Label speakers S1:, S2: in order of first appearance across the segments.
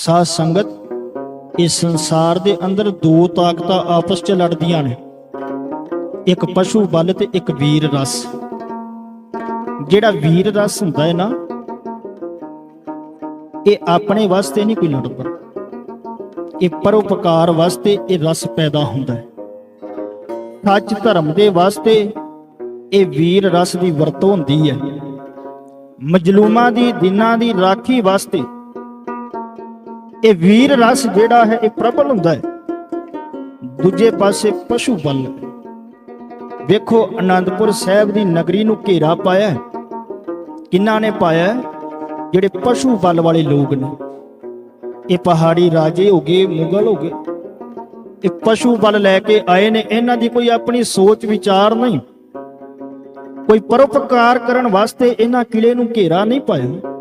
S1: ਸਾਧ ਸੰਗਤ, ਇਸ ਸੰਸਾਰ ਦੇ ਅੰਦਰ ਦੋ ਤਾਕਤਾਂ ਆਪਸ 'ਚ ਲੜਦੀਆਂ ਨੇ। ਇੱਕ ਪਸ਼ੂ ਬਲ ਤੇ ਇੱਕ ਵੀਰ ਰਸ। ਜਿਹੜਾ ਵੀਰ ਰਸ ਹੁੰਦਾ ਹੈ ਨਾ, ਇਹ ਆਪਣੇ ਵਾਸਤੇ ਨਹੀਂ ਕੋਈ ਲੜਦਾ। ਇਹ ਪਰਉਪਕਾਰ ਵਾਸਤੇ ਇਹ ਰਸ ਪੈਦਾ ਹੁੰਦਾ ਹੈ। ਸੱਚ ਧਰਮ ਦੇ ਵਾਸਤੇ ਇਹ ਵੀਰ ਰਸ ਦੀ ਵਰਤੋਂ ਹੁੰਦੀ ਹੈ। ਮਜਲੂਮਾਂ ਦੀ, ਦਿਨਾਂ ਦੀ, ਰਾਖੀ ਵਾਸਤੇ ਇਹ ਵੀਰ ਰਸ ਜਿਹੜਾ ਹੈ, ਇਹ ਪ੍ਰਬਲ ਹੁੰਦਾ ਹੈ। ਦੂਜੇ ਪਾਸੇ ਪਸ਼ੂ ਬਲ ਵੇਖੋ ਆਨੰਦਪੁਰ ਸਾਹਿਬ ਦੀ ਨਗਰੀ ਨੂੰ ਘੇਰਾ ਪਾਇਆ ਕਿੰਨਾ ਨੇ ਪਾਇਆ ਜਿਹੜੇ ਪਸ਼ੂ ਬਲ ਵਾਲੇ ਲੋਕ ਨੇ। ਇਹ ਪਹਾੜੀ ਰਾਜੇ ਹੋ ਗਏ, ਮੁਗਲ ਹੋ ਗਏ। ਇਹ ਪਸ਼ੂ ਬਲ ਲੈ ਕੇ ਆਏ ਨੇ। ਇਹਨਾਂ ਦੀ ਕੋਈ ਆਪਣੀ ਸੋਚ ਵਿਚਾਰ ਨਹੀਂ। ਕੋਈ ਪਰਉਪਕਾਰ ਕਰਨ ਵਾਸਤੇ ਇਹਨਾਂ ਕਿਲੇ ਨੂੰ ਘੇਰਾ ਨਹੀਂ ਪਾਇਆ।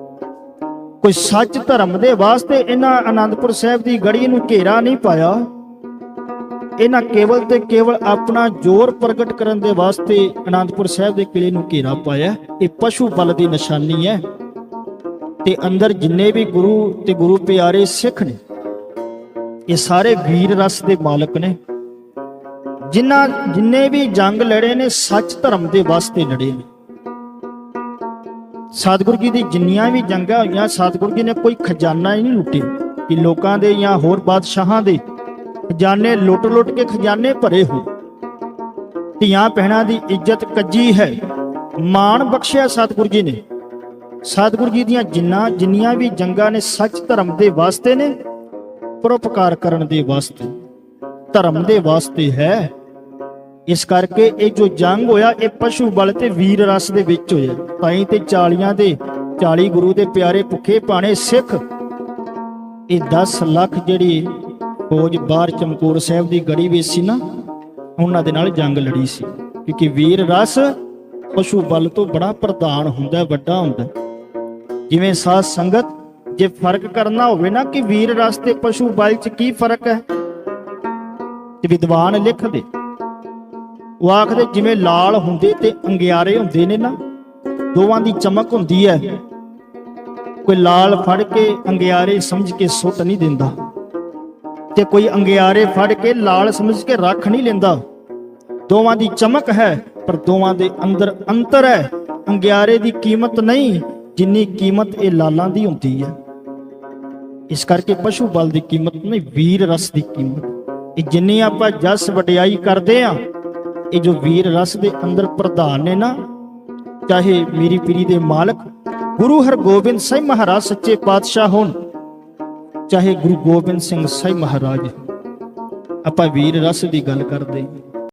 S1: ਕੋਈ ਸੱਚ ਧਰਮ ਦੇ ਵਾਸਤੇ ਇਹਨਾਂ ਆਨੰਦਪੁਰ ਸਾਹਿਬ ਦੀ ਗੜੀ ਨੂੰ ਘੇਰਾ ਨਹੀਂ ਪਾਇਆ? ਇਹਨਾਂ ਕੇਵਲ ਤੇ ਕੇਵਲ ਆਪਣਾ ਜ਼ੋਰ ਪ੍ਰਗਟ ਕਰਨ ਦੇ ਵਾਸਤੇ ਆਨੰਦਪੁਰ ਸਾਹਿਬ ਦੇ ਕਿਲੇ ਨੂੰ ਘੇਰਾ ਪਾਇਆ ਇਹ ਪਸ਼ੂ ਬਲ ਦੀ ਨਿਸ਼ਾਨੀ ਹੈ। ਤੇ ਅੰਦਰ ਜਿੰਨੇ ਵੀ ਗੁਰੂ ਤੇ ਗੁਰੂ ਪਿਆਰੇ ਸਿੱਖ ਨੇ, ਇਹ ਸਾਰੇ ਵੀਰ ਰਸ ਦੇ ਮਾਲਕ ਨੇ। ਜਿਨ੍ਹਾਂ ਜਿੰਨੇ ਵੀ ਜੰਗ ਲੜੇ ਨੇ, ਸੱਚ ਧਰਮ ਦੇ ਵਾਸਤੇ ਲੜੇ ਨੇ। ਸਤਿਗੁਰੂ ਜੀ ਦੀ ਜਿੰਨੀਆਂ ਵੀ ਜੰਗਾਂ ਹੋਈਆਂ, ਸਤਿਗੁਰੂ ਜੀ ਨੇ ਕੋਈ ਖਜ਼ਾਨਾ ਹੀ ਨਹੀਂ ਲੁੱਟੇ ਕਿ ਲੋਕਾਂ ਦੇ ਜਾਂ ਹੋਰ ਬਾਦਸ਼ਾਹਾਂ ਦੇ ਖਜ਼ਾਨੇ ਲੁੱਟ-ਲੁੱਟ ਕੇ ਖਜ਼ਾਨੇ ਭਰੇ ਹੋ ਧੀਆਂ ਪਹਿਣਾ ਦੀ ਇੱਜ਼ਤ ਕੱਜੀ ਹੈ। ਮਾਣ ਬਖਸ਼ਿਆ ਸਤਿਗੁਰੂ ਜੀ ਨੇ। ਸਤਿਗੁਰੂ ਜੀ ਦੀਆਂ ਜਿੰਨਾ, ਜਿੰਨੀਆਂ ਵੀ ਜੰਗਾਂ ਨੇ ਸੱਚ ਧਰਮ ਦੇ ਵਾਸਤੇ ਨੇ ਪਰਉਪਕਾਰ ਕਰਨ ਦੇ ਵਾਸਤੇ, ਧਰਮ ਦੇ ਵਾਸਤੇ ਹੈ। ਇਸ ਕਰਕੇ ਇਹ ਜੋ ਜੰਗ ਹੋਇਆ, ਇਹ ਪਸ਼ੂ ਬਲ ਤੇ ਵੀਰ ਰਸ ਦੇ ਵਿੱਚ ਹੋਇਆ। ਤਾਈ ਤੇ 40 ਦੇ 40 ਗੁਰੂ ਦੇ ਪਿਆਰੇ ਭੁੱਖੇ ਪਾਣੇ ਸਿੱਖ ਇਹ 10 ਲੱਖ ਜਿਹੜੀ ਫੌਜ ਬਾਹਰ ਚਮਕੌਰ ਸਾਹਿਬ ਦੀ ਗੜੀ ਵਿੱਚ ਸੀ ਨਾ, ਉਹਨਾਂ ਦੇ ਨਾਲ ਜੰਗ ਲੜੀ ਸੀ। ਕਿਉਂਕਿ ਵੀਰ ਰਸ ਪਸ਼ੂ ਬਲ ਤੋਂ ਬੜਾ ਪ੍ਰਧਾਨ ਹੁੰਦਾ, ਵੱਡਾ ਹੁੰਦਾ। ਜਿਵੇਂ ਸਾਧ ਸੰਗਤ, ਜੇ ਫ਼ਰਕ ਕਰਨਾ ਹੋਵੇ ਨਾ ਕਿ ਵੀਰ ਰਸ ਤੇ ਪਸ਼ੂ ਬਲ 'ਚ ਕੀ ਫ਼ਰਕ ਹੈ? ਤੇ ਵਿਦਵਾਨ ਲਿਖਦੇ ਉਹ ਆਖਦੇ ਜਿਵੇਂ ਲਾਲ ਹੁੰਦੇ ਤੇ ਅੰਗਿਆਰੇ ਹੁੰਦੇ ਨੇ ਨਾ, ਦੋਵਾਂ ਦੀ ਚਮਕ ਹੁੰਦੀ ਹੈ। ਕੋਈ ਲਾਲ ਫੜ ਕੇ ਅੰਗਿਆਰੇ ਸਮਝ ਕੇ ਸੁੱਟ ਨਹੀਂ ਦਿੰਦਾ ਤੇ ਕੋਈ ਅੰਗਿਆਰੇ ਫੜ ਕੇ ਲਾਲ ਸਮਝ ਕੇ ਰੱਖ ਨਹੀਂ ਲੈਂਦਾ। ਦੋਵਾਂ ਦੀ ਚਮਕ ਹੈ, ਪਰ ਦੋਵਾਂ ਦੇ ਅੰਦਰ ਅੰਤਰ ਹੈ। ਅੰਗਿਆਰੇ ਦੀ ਕੀਮਤ ਨਹੀਂ, ਜਿੰਨੀ ਕੀਮਤ ਇਹ ਲਾਲਾਂ ਦੀ ਹੁੰਦੀ ਹੈ। ਇਸ ਕਰਕੇ ਪਸ਼ੂ ਬਲ ਦੀ ਕੀਮਤ ਨਹੀਂ, ਵੀਰ ਰਸ ਦੀ ਕੀਮਤ। ਇਹ ਜਿੰਨੀ ਆਪਾਂ ਜਸ ਵਡਿਆਈ ਕਰਦੇ ਆ ਇਹ ਜੋ ਵੀਰ ਰਸ ਦੇ ਅੰਦਰ ਪ੍ਰਧਾਨ ਨੇ ਨਾ, ਚਾਹੇ ਮੇਰੀ ਪੀਰੀ ਦੇ ਮਾਲਕ, ਗੁਰੂ ਹਰਗੋਬਿੰਦ ਸਾਹਿਬ ਮਹਾਰਾਜ ਸੱਚੇ ਪਾਤਸ਼ਾਹ ਹੋਣ, ਚਾਹੇ ਗੁਰੂ ਗੋਬਿੰਦ ਸਿੰਘ ਸਾਹਿਬ ਮਹਾਰਾਜ ਆਪਾਂ ਵੀਰ ਰਸ ਦੀ ਗੱਲ ਕਰਦੇ ਹਾਂ।